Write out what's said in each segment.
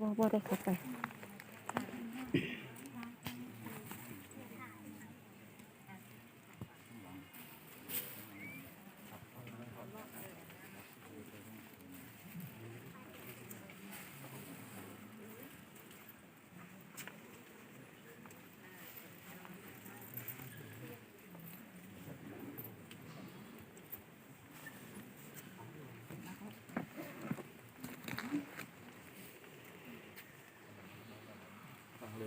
บ่บ่ได้เข้าไป อ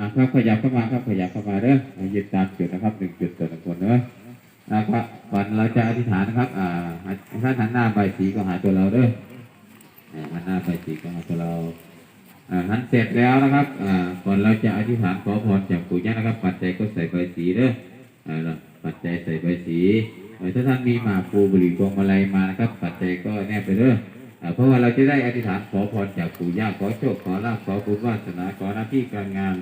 ่าครับขยับเข้ามาครับขยับเข้ามาเด้อยึดตามจุดนะครับหนึ่งจุดต่อหนึ่งคนเด้อนะครับก่อนเราจะอธิษฐานนะครับ อ่าถ้าหันหน้าใบสีก็หาตัวเราเด้อ หันหน้าใบสีก็หาตัวเราอาหันเสร็จแล้วนะครับอ่าก่อนเราจะอธิษฐานขอพรจากปู่ย่านะครับ ปัจจัยก็ใส่ใบสีเด้ออ่าแล้วปัจจัยใส่ใบสีถ้าท่านมีหมากปูบรี่พวงมาลัยมานะครับ ปัจจัยก็แนบไปเด้ออ่าเพราะว่าเราจะได้อธิษฐานขอพรจากปู่ย่าขอโชคขอลาภขอบุญวาสนาขอหน้าที่การงาน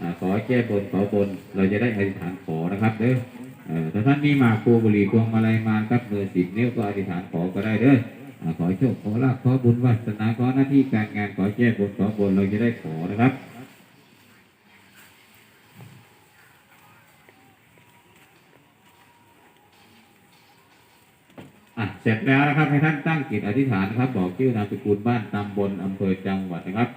อ่าขอแก้บนขอบน เราจะได้อธิษฐานขอนะครับเด้อถ้าท่านมีหมากภูบรี่พวงมาลัยมาครับมือสิบนิ้วก็อธิษฐานขอก็ได้เด้อ ขอโชคขอลาภขอบุญวาสนาขอหน้าที่การงานขอแก้บนขอบนเราจะได้ขอนะครับอะเสร็จแล้วนะครับให้ท่านตั้งจิตอธิษฐานนะครับบอกชื่อนามสกุลบ้านตำบลอำเภอจังหวัดนะครับ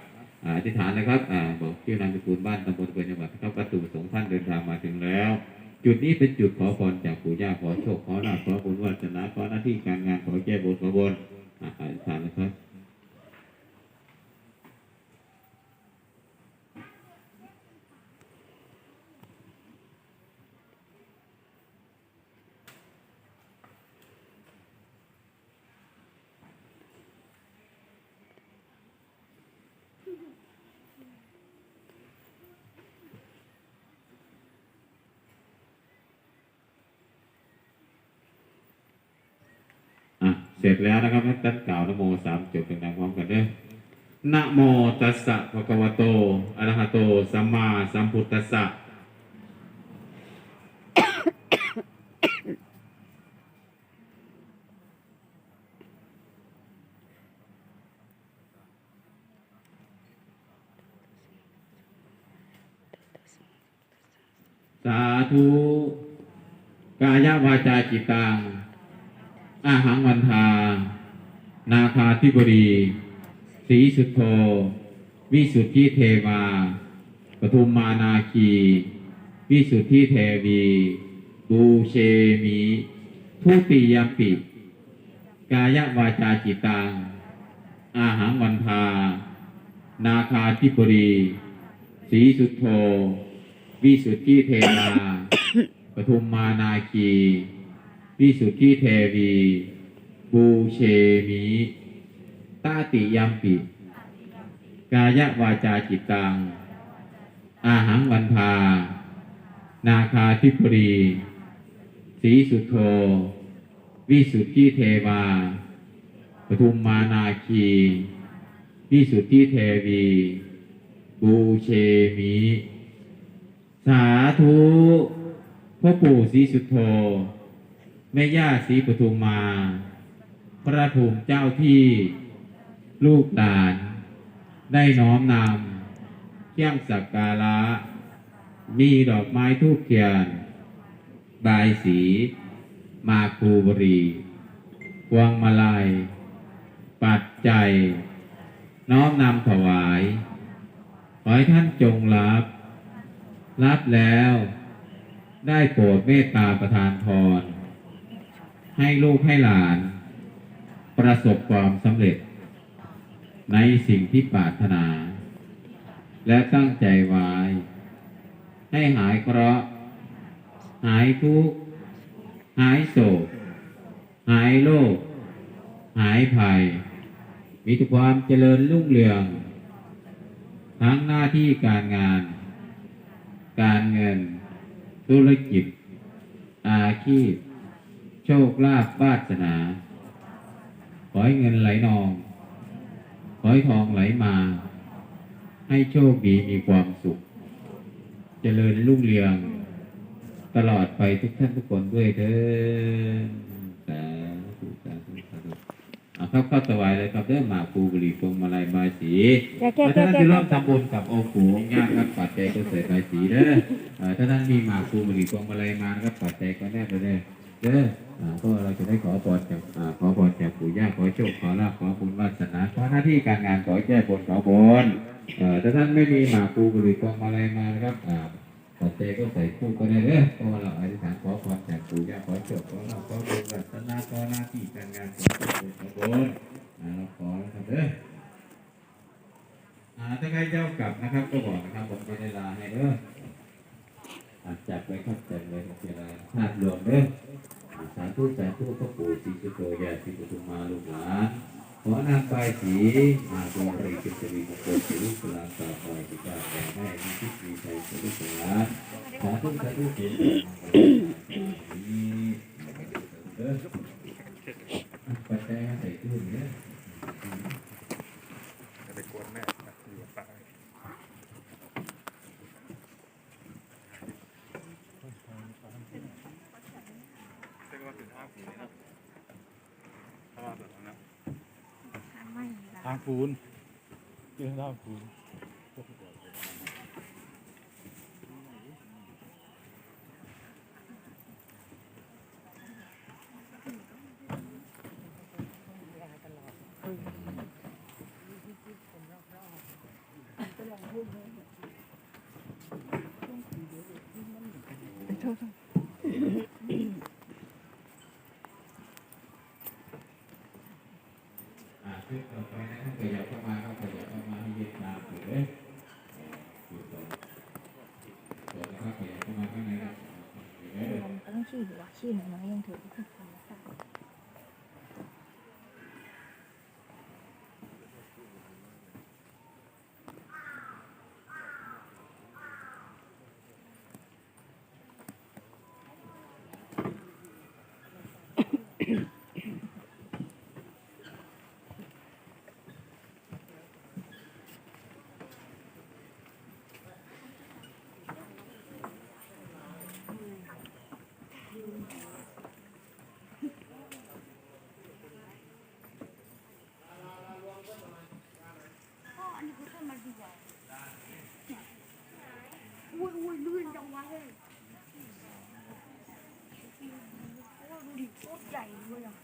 อธิษฐานนะครับอ่าบอกชื่อนามสกุลบ้านตำบลอำเภอจังหวัดนะครับประสงท่านเดินทางมาถึงแล้ว จุดนี้เป็นจุดขอพรจากปู่ย่าขอโชคขอลาภขอบุญวาสนาขอหน้าที่การงานขอแก้บนขอบนอะอธิษฐานนะครับ อะ เสร็จแล้วนะครับให้ท่านกล่าวนโมสามจบเป็นดังพร้อมกันเด้อนะโมตัสสะภะคะวะโตอะระหะโต สัมมาสัมพุทธัสสะสาธุกายวาจาจิตตัง อาหังวันทา นาคาธิบดีสีสุโธ วิสุทธิเทวา ปทุมมานาคี วิสุทธิเทวี บูเชมิทุติยมปิ กายวาจาจิตัง อาหังวันทา นาคาธิบดีสีสุโธ วิสุทธิเทวา ปทุมมานาคี วิสุทธิเทวี บูเชมิตาติยัมปิ กายวาจาจิตตัง อาหังวันทานาคาธิปรีสีสุโธ วิสุทธิเทวาปทุมมานาคี วิสุทธิเทวี บูเชมิ สาธุพ่อปู่ศีสุโธ แม่ย่าศรีปทุมมา พระภูมิเจ้าที่ลูกหลาน ได้น้อมนำเครื่องสักการะ มีดอกไม้ทูบเทียน บายสี มาคูบรีพวงมาลัย ปัจจัยน้อมนำถวาย ขอให้ท่านจงรับ รับแล้ว ได้โปรดเมตตาประทานพร ให้ลูกให้หลาน ประสบความสำเร็จ ในสิ่งที่ปรารถนา และตั้งใจไว้ ให้หายเคราะห์หายทุกข์หายโศก หายโรคหายภัย มีแต่ความเจริญรุ่งเรือง ทั้งหน้าที่การงาน การเงิน ธุรกิจ อาชีพ คลาภวาสนา ขอให้เงินไหลนอง ขอให้ทองไหลมา ให้โชคดีมีความสุข เจริญรุ่งเรือง ตลอดไปทุกท่านทุกคนด้วยเถิดสาธุสาธุสาธุเอาครับข้าถวายเลยครับเด้อหมากภูบุหรีพวงมาลัยบายสีแก้แก้ถ้าแก้ท่านจะร่วมทำบุญกับองค์ปู่องค์ย่าครับปัจจัยก็ใส่บายสีเด้อถ้าท่านมีหมากภูบุหรีพวงมาลัยมานะครับปัจจัยก็แนบไปเลย เด้ออ่าก็เราจะได้ขอพรจากขอพรจากปู่ย่าขอโชคขอลาภขอบุญวาสนาขอหน้าที่การงานขอแก้บนขอบนถ้าท่านไม่มีหมากภูหรีพวงมาลัยมานะครับอ่าปัจจัยก็ใส่คู่ก็ได้เด้อเพราะว่าเราอธิษฐานขอพรจากปู่ย่าขอโชคขอเราขอบุญรัตนาขอหน้าที่การงานขอโชคขอบุญอ่าเราขอนะครับเด้อถ้าใครเจ้ากลับนะครับก็บอกนะครับผมจะได้ลาให้เด้อ จับไว้ครับจับไว้ครับเวลาภาพรวมเด้อสาธุสาธุพระปู่ศรีสุโตยาศรีปทุมมาลูกหลานขอนำไปสีมาดวงรีจิตวิมงคลสิรุสลาสาคอยที่ก้าวแก่ให้มีทิศมีใจสิริสลาสาธุสาธุเสียงเด้อปัจจัยใส่ตู้เนี่ย จะไปกวนแม่นะอยู่กับป้าเรียกว่าถึงห้าปีนะครับถ้าว่าแบบนั้นนะ ทางคูนเรื่องทางคูนอ่าชุดต่อไปนะครับขยับเข้ามาครับขยับเข้ามาให้ยืดตามถือเลยจุดต่อ ตัวนะค Kayu.